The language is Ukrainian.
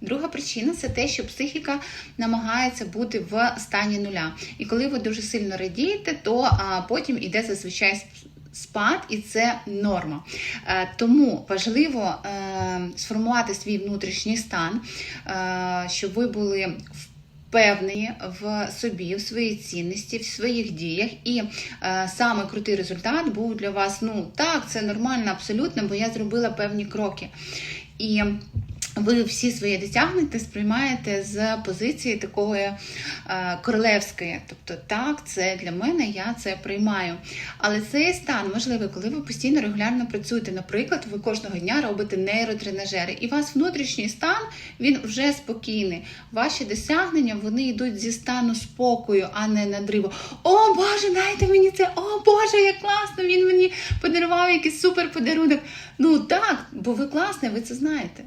Друга причина це те, що психіка намагається бути в стані нуля. І коли ви дуже сильно радієте, то а, потім іде зазвичай спад, і це норма. Е, Тому важливо е, сформувати свій внутрішній стан, е, щоб ви були в впевнені в собі, в своїй цінності, в своїх діях. І е, саме крутий результат був для вас. Ну так, це нормально, абсолютно, бо я зробила певні кроки. І ви всі свої досягнення сприймаєте з позиції такої е, королевської. Тобто, так, це для мене, я це приймаю. Але цей стан можливий, коли ви постійно регулярно працюєте. Наприклад, ви кожного дня робите нейротренажери, і у вас внутрішній стан він вже спокійний. Ваші досягнення вони йдуть зі стану спокою, а не надриву. О Боже, дайте мені це! О Боже, як класно! Він мені подарував якийсь супер подарунок. Ну так, бо ви класний, ви це знаєте.